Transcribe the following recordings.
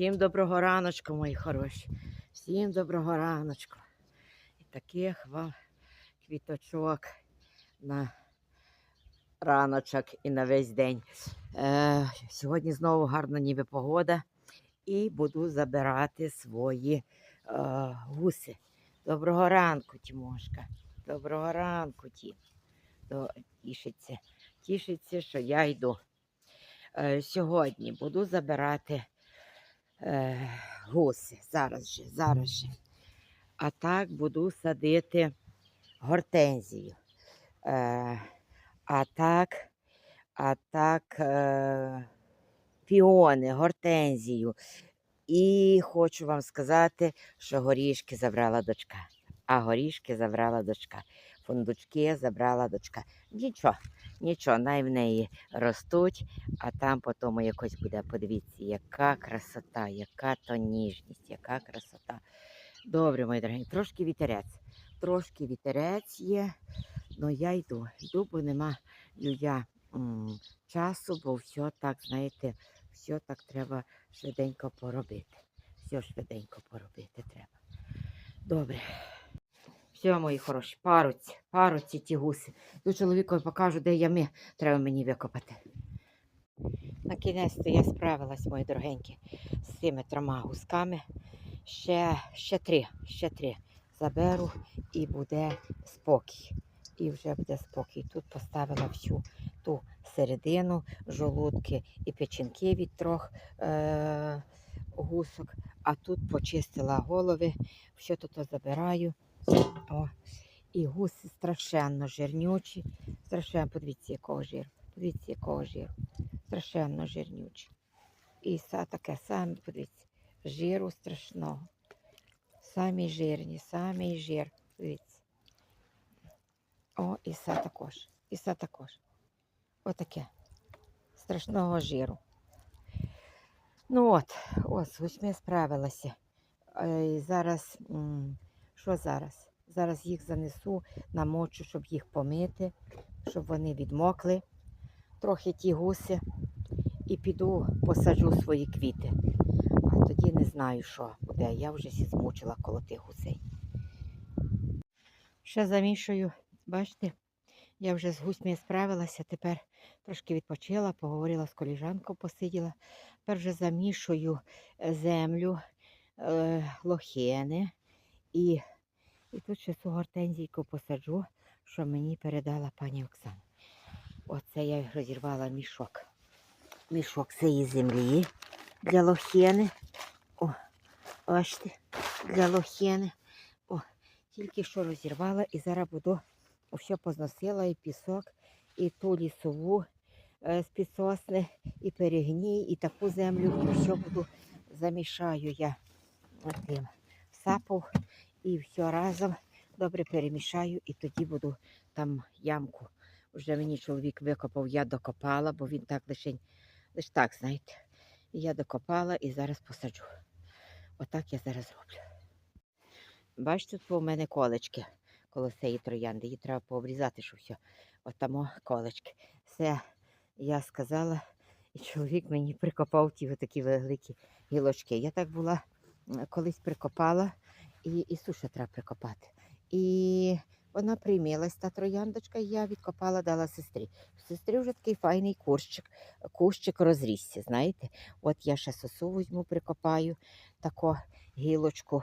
Всім доброго раночку, мої хороші. Всім доброго раночку. І таких вам квіточок на раночок і на весь день. Е, сьогодні знову гарна ніби погода. І буду забирати свої е, гуси. Доброго ранку, Тімошка. Доброго ранку, Тім. Тішиться. Тішиться, що я йду. Е, сьогодні буду забирати е, гуси. Зараз же, зараз же. А так буду садити гортензію. Е, а так, а так е, піони, гортензію. І хочу вам сказати, що горішки забрала дочка. А горішки забрала дочка. Фундучки забрала дочка. Нічого, нічого, най в неї ростуть, а там потім якось буде. Подивіться, яка красота, яка то ніжність, яка красота. Добре, мої дорогі, трошки вітерець. Трошки вітерець є, але я йду. Йду, бо нема я часу, бо все так, знаєте, все так треба швиденько поробити. Все швиденько поробити треба. Добре. Все, мої хороші, паруці, паруці ті гуси. До чоловікові покажу, де ями треба мені викопати. На кінець я справилась, мої дорогенькі, з цими трьома гусками. Ще, ще три, ще три заберу і буде спокій. І вже буде спокій. Тут поставила всю ту середину, жолудки і печінки від трьох е- гусок, а тут почистила голови, все тут забираю. О, і гуси страшенно жирнючі. Страшенно, подивіться, якого жиру. Подивіться, якого жиру. Страшенно жирнючі. І са таке саме, подивіться, жиру страшного. Самі жирні, самий жир. Дивіться. О, і са також. І са також. Отаке. Страшного жиру. Ну от, ось, ось ми справилися. Е, зараз, що зараз? Зараз їх занесу, намочу, щоб їх помити, щоб вони відмокли. Трохи ті гуси. І піду посаджу свої квіти. А тоді не знаю, що буде. Я вже сі змучила коло тих гусей. Ще замішую, бачите, я вже з гусьми справилася, тепер трошки відпочила, поговорила з коліжанкою, посиділа. Тепер вже замішую е, землю, е, лохини і, і тут ще цю гортензійку посаджу, що мені передала пані Оксана. Оце я розірвала мішок. Мішок цієї землі для лохини. О, бачите, для лохини. О, тільки що розірвала і зараз буду все позносила і пісок, і ту лісову е, з підсосни, і перегній, і таку землю, і все буду замішаю я тим сапом і все разом добре перемішаю, і тоді буду там ямку. Вже мені чоловік викопав, я докопала, бо він так лише, лише так, знаєте. І я докопала і зараз посаджу. Отак я зараз роблю. Бачите, тут у мене колечки коло цієї троянди. Її треба пообрізати, що все. Отамо колечки. Все, я сказала, і чоловік мені прикопав ті такі великі гілочки. Я так була колись прикопала, і, і суша треба прикопати. І вона приймілась, та трояндочка, і я відкопала, дала сестрі. У сестрі вже такий файний кущик, кущик розрісся, знаєте. От я ще сосу візьму, прикопаю таку гілочку,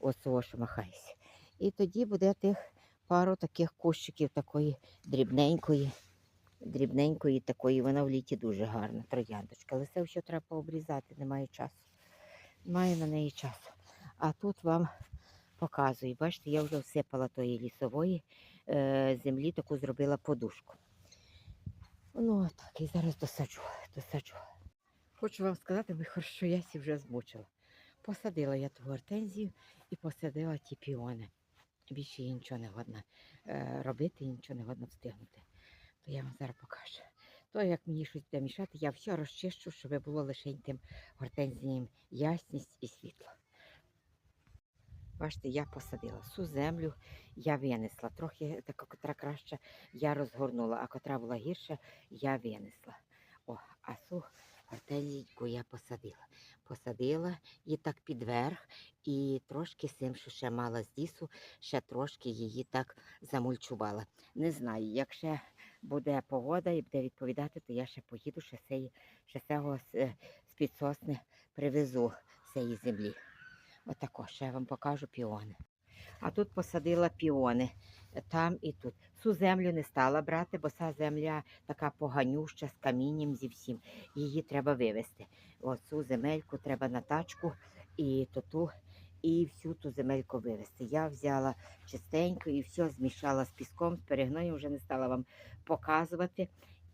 ось що махайся. І тоді буде тих пару таких кущиків такої дрібненької, дрібненької такої, вона в літі дуже гарна, трояндочка. Але це все треба пообрізати, немає часу. Немає на неї часу. А тут вам показую, бачите, я вже всипала тої лісової е, землі, таку зробила подушку. Ну, так, і зараз досаджу, досаджу. Хочу вам сказати, що я сі вже змучила. Посадила я ту гортензію і посадила ті піони. Більше їй нічого не годно е, робити, нічого не годно встигнути. То я вам зараз покажу. То як мені щось буде мішати, я все розчищу, щоб було лише тим гортензіям ясність і світло. Бачите, я посадила всю землю, я винесла. Трохи така, котра краще я розгорнула, а котра була гірша, я винесла. О, а су Гортензійку я посадила. Посадила її так підверх і трошки з цим, що ще мала з лісу, ще трошки її так замульчувала. Не знаю, як ще буде погода і буде відповідати, то я ще поїду, ще сеї, ще цього з-під сосни привезу цієї землі. Отако, ще я вам покажу піони. А тут посадила піони там і тут. Цю землю не стала брати, бо ця земля така поганюща з камінням зі всім. Її треба вивезти. Оцю земельку треба на тачку і то і всю ту земельку вивезти. Я взяла чистенько і все змішала з піском, з перегноєм, вже не стала вам показувати.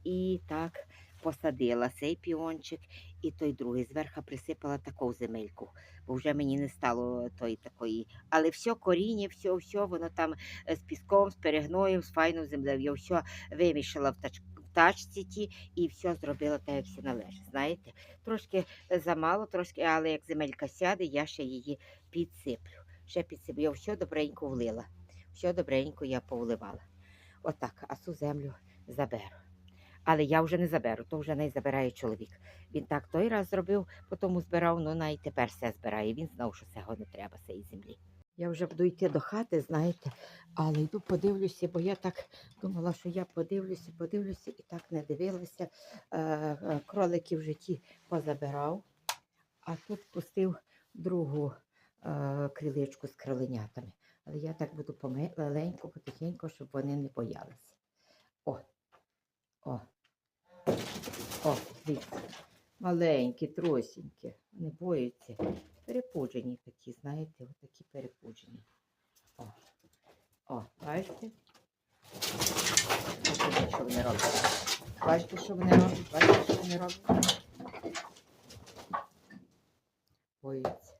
І так посадила цей піончик і той другий. Зверху присипала таку земельку, бо вже мені не стало той такої. Але все коріння, все, все, воно там е, з піском, з перегноєм, з файною землею. Я все вимішала в тач- тачці ті і все зробила так, як всі належить. Знаєте, трошки е, замало, трошки, але як земелька сяде, я ще її підсиплю. Ще підсиплю. Я все добренько влила. Все добренько я повливала. Отак, а цю землю заберу. Але я вже не заберу, то вже не забирає чоловік. Він так той раз зробив, потім збирав, ну на і тепер все збирає. Він знав, що цього не треба, цієї землі. Я вже буду йти до хати, знаєте, але йду подивлюся, бо я так думала, що я подивлюся, подивлюся і так не дивилася. Е, е, кролики в житті позабирав, а тут пустив другу е, криличку з криленятами. Але я так буду помаленьку, потихеньку, щоб вони не боялися. О, о, о, дивіться. Маленькі, тросінькі, не боються. Перепуджені такі, знаєте, от такі перепуджені. О, о, бачите? Бачите, що вони роблять? Бачите, що вони роблять? Бачите, що вони роблять? Боються.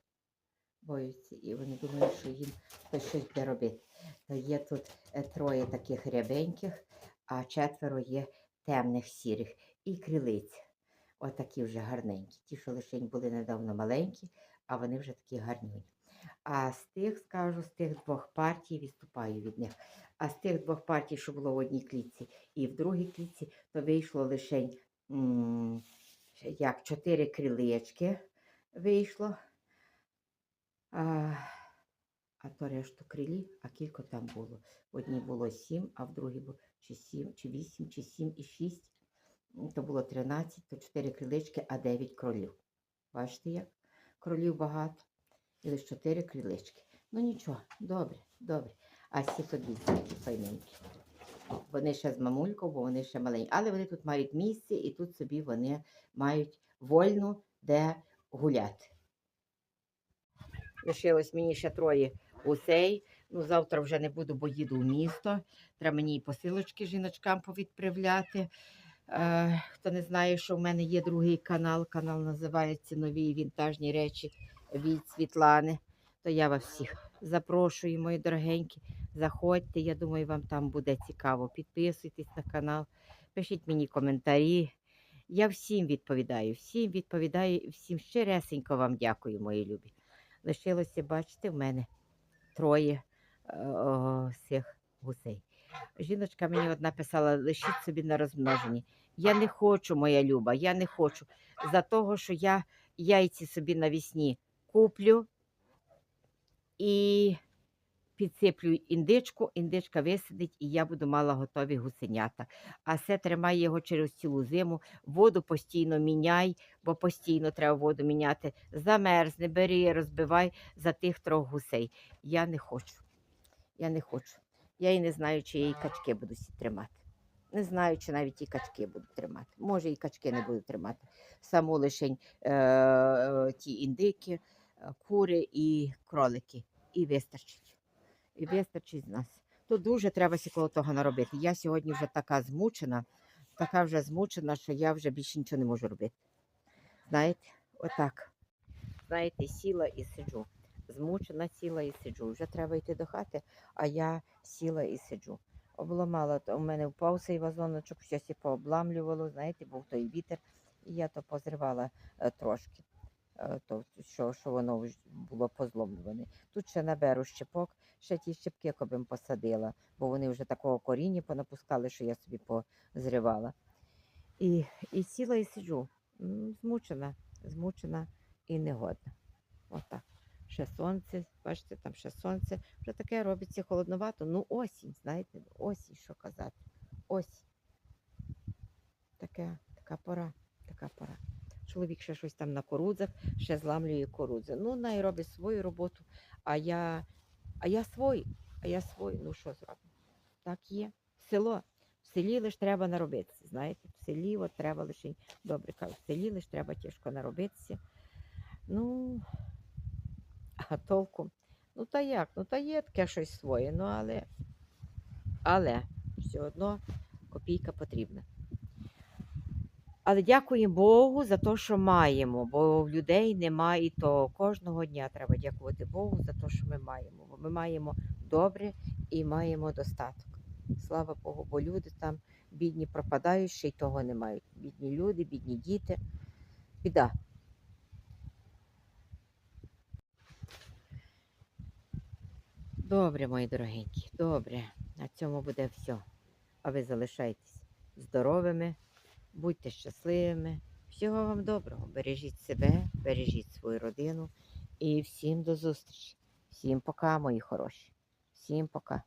Боються. І вони думають, що їм хтось щось буде робити. Є тут е, троє таких рябеньких, а четверо є темних сірих і крилиць. Отакі вже гарненькі. Ті, що лише були недавно маленькі, а вони вже такі гарнюні. А з тих, скажу, з тих двох партій відступаю від них. А з тих двох партій, що було в одній клітці і в другій клітці, то вийшло лише як чотири крилечки вийшло. А, а то решту крилі, а кілько там було. В одній було сім, а в другій було чи сім, чи вісім, чи сім і шість. То було 13, то 4 крилички, а 9 кролів. Бачите як? Кролів багато. І лише 4 крилички. Ну нічого, добре, добре. А ці подивіться, які файненькі. Вони ще з мамулькою, бо вони ще маленькі. Але вони тут мають місце і тут собі вони мають вольну де гуляти. Лишилось мені ще троє гусей. Ну, завтра вже не буду, бо їду в місто. Треба мені і посилочки жіночкам повідправляти. Е, хто не знає, що в мене є другий канал. Канал називається Нові вінтажні речі від Світлани. То я вас всіх запрошую, мої дорогенькі. Заходьте, я думаю, вам там буде цікаво. Підписуйтесь на канал, пишіть мені коментарі. Я всім відповідаю, всім відповідаю, і всім щиресенько вам дякую, мої любі. Лишилося, бачите, в мене троє цих гусей. Жіночка мені одна писала, лишіть собі на розмноженні. Я не хочу, моя люба, я не хочу. За того, що я яйці собі навісні куплю і підсиплю індичку, індичка висидить, і я буду мала готові гусенята. А все тримай його через цілу зиму, воду постійно міняй, бо постійно треба воду міняти. Замерзне, бери, розбивай за тих трьох гусей. Я не хочу. Я не хочу. Я і не знаю, чи я і качки буду тримати. Не знаю, чи навіть і качки буду тримати. Може, і качки не буду тримати. Саму лишень е, е, ті індики, е, кури і кролики. І вистачить. І вистачить з нас. То дуже треба сі коло того наробити. Я сьогодні вже така змучена, така вже змучена, що я вже більше нічого не можу робити. Знаєте, отак. Знаєте, сіла і сиджу. Змучена сіла і сиджу. Вже треба йти до хати, а я сіла і сиджу. Обламала, то у мене впав цей вазоночок, щось і пообламлювало, знаєте, був той вітер, і я то позривала е, трошки, е, то, що, що воно було позломлюване. Тут ще наберу щепок, ще ті щепки кобим посадила, бо вони вже такого коріння понапускали, що я собі позривала. І, і сіла і сиджу. змучена, змучена і негодна. Отак. Ще сонце, бачите, там ще сонце. Вже таке робиться холодновато. Ну, осінь, знаєте, осінь, що казати. Осінь. Таке, така пора, така пора. Чоловік ще щось там на корудзах, ще зламлює корудзи. Ну, най робить свою роботу, а я, а я свою, а я свою. Ну що зробимо? Так є. Село. В селі лише треба наробитися. Знаєте, в селі от треба лише, добре кажу, в селі лише треба тяжко наробитися. Ну, а толку? Ну та як? Ну та є таке щось своє, ну але, але все одно копійка потрібна. Але дякуємо Богу за те, що маємо, бо в людей немає, і то кожного дня треба дякувати Богу за те, що ми маємо. Бо ми маємо добре і маємо достаток. Слава Богу, бо люди там бідні пропадають, ще й того не мають. Бідні люди, бідні діти. Біда. Добре, мої дорогенькі, добре. На цьому буде все. А ви залишайтесь здоровими, будьте щасливими. Всього вам доброго. Бережіть себе, бережіть свою родину і всім до зустрічі. Всім пока, мої хороші. Всім пока.